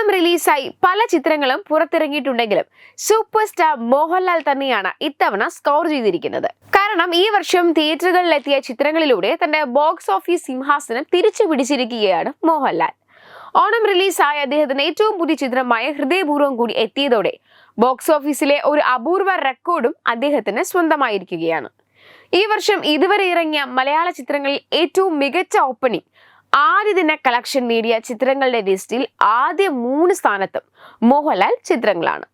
ഓണം റിലീസായി പല ചിത്രങ്ങളും പുറത്തിറങ്ങിയിട്ടുണ്ടെങ്കിലും സൂപ്പർ സ്റ്റാർ മോഹൻലാൽ തന്നെയാണ് ഇത്തവണ സ്കോർ ചെയ്തിരിക്കുന്നത്. കാരണം ഈ വർഷം തിയേറ്ററുകളിലെത്തിയ ചിത്രങ്ങളിലൂടെ തന്റെ ബോക്സ് ഓഫീസ് സിംഹാസനം തിരിച്ചു പിടിച്ചിരിക്കുകയാണ് മോഹൻലാൽ. ഓണം റിലീസായ അദ്ദേഹത്തിന്റെ ഏറ്റവും പുതിയ ചിത്രമായ ഹൃദയപൂർവം കൂടി എത്തിയതോടെ ബോക്സ് ഓഫീസിലെ ഒരു അപൂർവ റെക്കോർഡും അദ്ദേഹത്തിന് സ്വന്തമായിരിക്കുകയാണ്. ഈ വർഷം ഇതുവരെ ഇറങ്ങിയ മലയാള ചിത്രങ്ങളിൽ ഏറ്റവും മികച്ച ഓപ്പണിംഗ് ആദ്യ ദിന കളക്ഷൻ നേടിയ ചിത്രങ്ങളുടെ ലിസ്റ്റിൽ ആദ്യ മൂന്ന് സ്ഥാനത്തും മോഹൻലാൽ ചിത്രങ്ങളാണ്.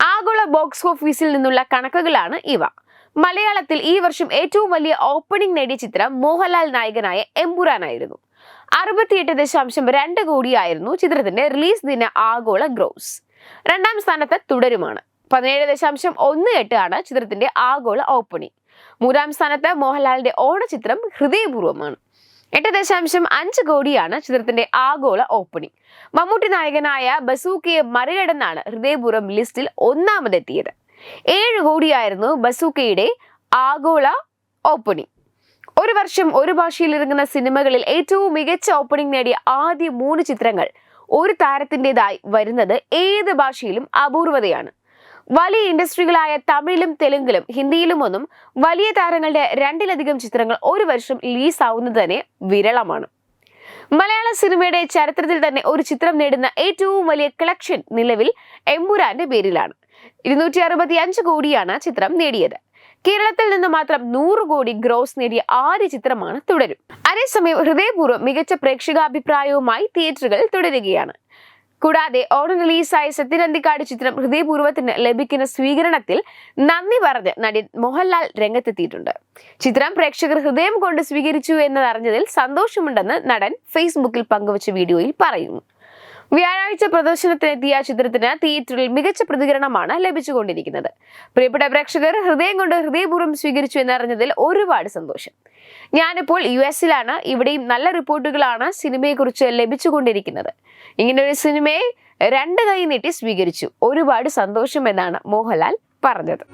ആഗോള ബോക്സ് ഓഫീസിൽ നിന്നുള്ള കണക്കുകളാണ് ഇവ. മലയാളത്തിൽ ഈ വർഷം ഏറ്റവും വലിയ ഓപ്പണിംഗ് നേടിയ ചിത്രം മോഹൻലാൽ നായകനായ എമ്പുരാനായിരുന്നു. അറുപത്തിയെട്ട് ദശാംശം രണ്ട് കോടിയായിരുന്നു ചിത്രത്തിന്റെ റിലീസ് ദിന ആഗോള ഗ്രോസ് രണ്ടാം സ്ഥാനത്ത് തുടരുമാണ്. പതിനേഴ് ദശാംശം ഒന്ന് എട്ട് ആണ് ചിത്രത്തിന്റെ ആഗോള ഓപ്പണിംഗ് മൂന്നാം സ്ഥാനത്ത് മോഹൻലാലിന്റെ ഓണചിത്രം ഹൃദയപൂർവമാണ്. എട്ട് ദശാംശം അഞ്ച് കോടിയാണ് ചിത്രത്തിന്റെ ആഗോള ഓപ്പണിംഗ് മമ്മൂട്ടി നായകനായ ബസൂക്കയെ മറികടന്നാണ് ഹൃദയപൂർവം ലിസ്റ്റിൽ ഒന്നാമതെത്തിയത്. ഏഴ് കോടിയായിരുന്നു ബസൂക്കയുടെ ആഗോള ഓപ്പണിംഗ് ഒരു വർഷം ഒരു ഭാഷയിൽ ഇറങ്ങുന്ന സിനിമകളിൽ ഏറ്റവും മികച്ച ഓപ്പണിംഗ് നേടിയ ആദ്യ മൂന്ന് ചിത്രങ്ങൾ ഒരു താരത്തിന്റെതായി വരുന്നത് ഏത് ഭാഷയിലും അപൂർവതയാണ്. വലിയ ഇൻഡസ്ട്രികളായ തമിഴിലും തെലുങ്കിലും ഹിന്ദിയിലുമൊന്നും വലിയ താരങ്ങളുടെ രണ്ടിലധികം ചിത്രങ്ങൾ ഒരു വർഷം റിലീസ് ആവുന്നത് തന്നെ വിരളമാണ്. മലയാള സിനിമയുടെ ചരിത്രത്തിൽ തന്നെ ഒരു ചിത്രം നേടുന്ന ഏറ്റവും വലിയ കളക്ഷൻ നിലവിൽ എമ്പുരാന്റെ പേരിലാണ്. ഇരുന്നൂറ്റി അറുപത്തി അഞ്ച് കോടിയാണ് ചിത്രം നേടിയത്. കേരളത്തിൽ നിന്ന് മാത്രം നൂറ് കോടി ഗ്രോസ് നേടിയ ആദ്യ ചിത്രമാണ് തുടരും. അതേസമയം ഹൃദയപൂർവം മികച്ച പ്രേക്ഷകാഭിപ്രായവുമായി തിയേറ്ററുകൾ തുടരുകയാണ്. കൂടാതെ ഓണം റിലീസായ സത്യനന്ദിക്കാട് ചിത്രം ഹൃദയപൂർവത്തിന് ലഭിക്കുന്ന സ്വീകരണത്തിൽ നന്ദി പറഞ്ഞ് നടൻ മോഹൻലാൽ രംഗത്തെത്തിയിട്ടുണ്ട്. ചിത്രം പ്രേക്ഷകർ ഹൃദയം കൊണ്ട് സ്വീകരിച്ചു എന്നതറിഞ്ഞതിൽ സന്തോഷമുണ്ടെന്ന് നടൻ ഫേസ്ബുക്കിൽ പങ്കുവച്ച വീഡിയോയിൽ പറയുന്നു. വ്യാഴാഴ്ച പ്രദർശനത്തിനെത്തിയ ചിത്രത്തിന് തിയേറ്ററിൽ മികച്ച പ്രതികരണമാണ് ലഭിച്ചുകൊണ്ടിരിക്കുന്നത്. പ്രിയപ്പെട്ട പ്രേക്ഷകർ ഹൃദയം കൊണ്ട് ഹൃദയപൂർവം സ്വീകരിച്ചു എന്നറിഞ്ഞതിൽ ഒരുപാട് സന്തോഷം. ഞാനിപ്പോൾ യു എസിലാണ്. ഇവിടെയും നല്ല റിപ്പോർട്ടുകളാണ് സിനിമയെക്കുറിച്ച് ലഭിച്ചുകൊണ്ടിരിക്കുന്നത്. ഇങ്ങനൊരു സിനിമയെ രണ്ട് കൈ നീട്ടി സ്വീകരിച്ചു. ഒരുപാട് സന്തോഷം എന്നാണ് മോഹൻലാൽ പറഞ്ഞത്.